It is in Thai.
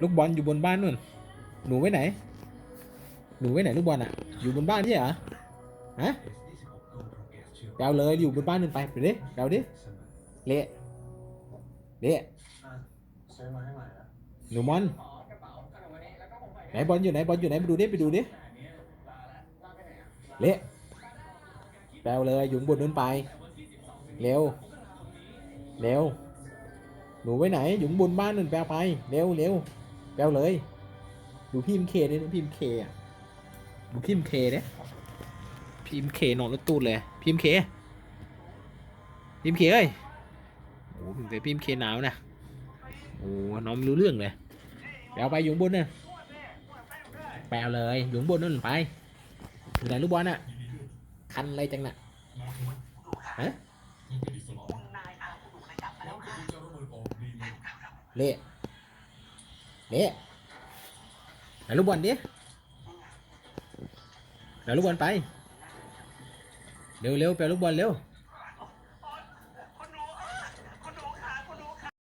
ลูกบอลอยู่บนบ้านนู่น หนูไว้ไหน หนูไว้ไหนลูกบอลอะอยู่บนบ้านใช่เหรอฮะแปลเลยอยู่บนบ้านนู่นไปไปดิแปลดิ เละเละหนูมอนไหนบอลอยู่ไหนบอลอยู่ไหนไปดูดิไปดูดิเละแปลเลยอยู่บนนู้นไป เร็ว เร็วหนูไว้ไหนอยู่บนบ้านนู่นแปลไป เร็วเร็ว แปลเลย ดูพิมเคดิดูพิมพ์เคอะดูพิมเคเนี่ยพิมเคนอนรถตู้เลย พิมเค พิมพ์เคเอ้ยโอ้พิมพ์เคพิมเคหนาวนะโอ้น้องรู้เรื่องเลยแปลไปอยู่ข้างบนน่ะแปลเลยอยู่บนนั่นไปอยู่ไหนลูกบอลน่ะ คันอะไรจังน่ะฮะเละ เละไหนลูกบอลดิไหนลูกบอลไป เร็วเร็วไปลลูกบอลเร็ว